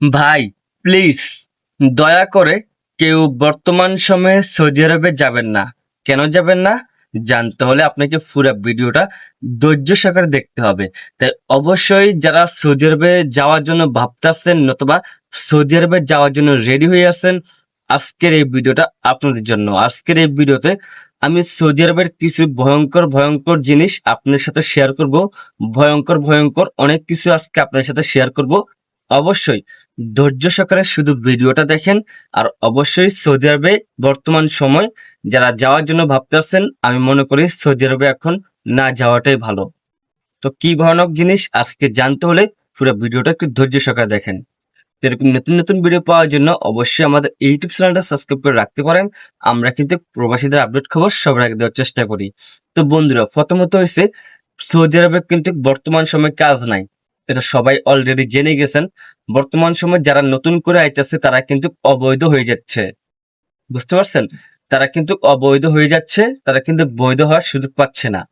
ভাই প্লিজ দয়া করে কেউ বর্তমান সময়ে সৌদি আরবে যাবেন না। কেন যাবেন না? জানতে হলে আপনাকে পুরো ভিডিওটা ধৈর্য সহকারে দেখতে হবে। তাই অবশ্যই যারা সৌদি আরবে যাওয়ার জন্য ভাবতেছেন নতুবা সৌদি আরবে যাওয়ার জন্য রেডি হয়ে আছেন, আজকের এই ভিডিওটা আপনাদের জন্য। আজকের এই ভিডিওতে আমি সৌদি আরবের কিছু ভয়ঙ্কর ভয়ঙ্কর জিনিস আপনাদের সাথে শেয়ার করব। ভয়ঙ্কর ভয়ঙ্কর অনেক কিছু আজকে আপনাদের সাথে শেয়ার করব। অবশ্যই ধৈর্য সহকারে শুধু ভিডিওটা দেখেন, আর অবশ্যই সৌদি আরবে বর্তমান সময় যারা যাওয়ার জন্য ভাবতেছেন আমি মনে করি সৌদি আরবে এখন না যাওয়াটাই ভালো। তো কি ভয়ানক জিনিস, আজকে জানতে হলে পুরো ভিডিওটা একটু ধৈর্য সহকারে দেখেন। এরকম নতুন নতুন ভিডিও পাওয়ার জন্য অবশ্যই আমাদের ইউটিউব চ্যানেলটা সাবস্ক্রাইব করে রাখতে পারেন। আমরা কিন্তু প্রবাসীদের আপডেট খবর সবার আগে দেওয়ার চেষ্টা করি। তো বন্ধুরা, প্রথমত হয়েছে সৌদি আরবে কিন্তু বর্তমান সময় কাজ নাই। এটা সবাই অলরেডি জেনে গেছেন। বর্তমান সময় যারা নতুন করে আইতেছে, তারা কিন্তু অবৈধ হয়ে যাচ্ছে। বুঝতে পারছেন? তারা কিন্তু অবৈধ হয়ে যাচ্ছে, তারা কিন্তু বৈধ হওয়ার সুযোগ পাচ্ছে না।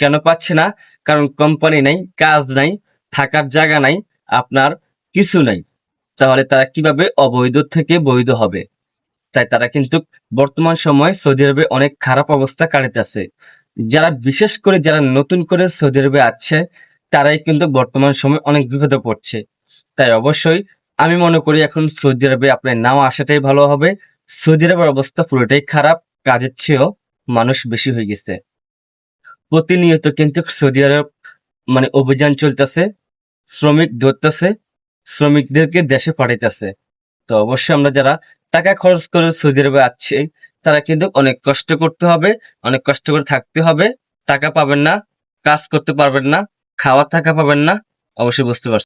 কেন পাচ্ছে না? কারণ কোম্পানি নাই, কাজ নাই, থাকার জায়গা নাই, আপনার কিছু নাই। তাহলে তারা কীভাবে অবৈধ থেকে বৈধ হবে? তাই তারা কিন্তু বর্তমান সময় সৌদি আরবে অনেক খারাপ অবস্থা কাটাইতেছে। যারা বিশেষ করে যারা নতুন করে সৌদি আরবে আছে তারাই কিন্তু বর্তমান সময় অনেক বিপদে পড়ছে। তাই অবশ্যই আমি মনে করি এখন সৌদি আরবে আপনার নাম আসাটাই ভালো হবে। সৌদি আরবের অবস্থা পুরোটাই খারাপ, কাজের চেয়েও মানুষ বেশি হয়ে গেছে। প্রতিনিয়ত কিন্তু সৌদি আরব মানে অভিযান চলতেছে, শ্রমিক ধরতেছে, শ্রমিকদেরকে দেশে পাঠাইতেছে। তো অবশ্যই আমরা যারা টাকা খরচ করে সৌদি আরবে আসছি তারা কিন্তু অনেক কষ্ট করতে হবে, অনেক কষ্ট করে থাকতে হবে। টাকা পাবেন না, কাজ করতে পারবেন না খাওয়ার থাকা পাবেন না অবশ্যই বুঝতে পারছেন।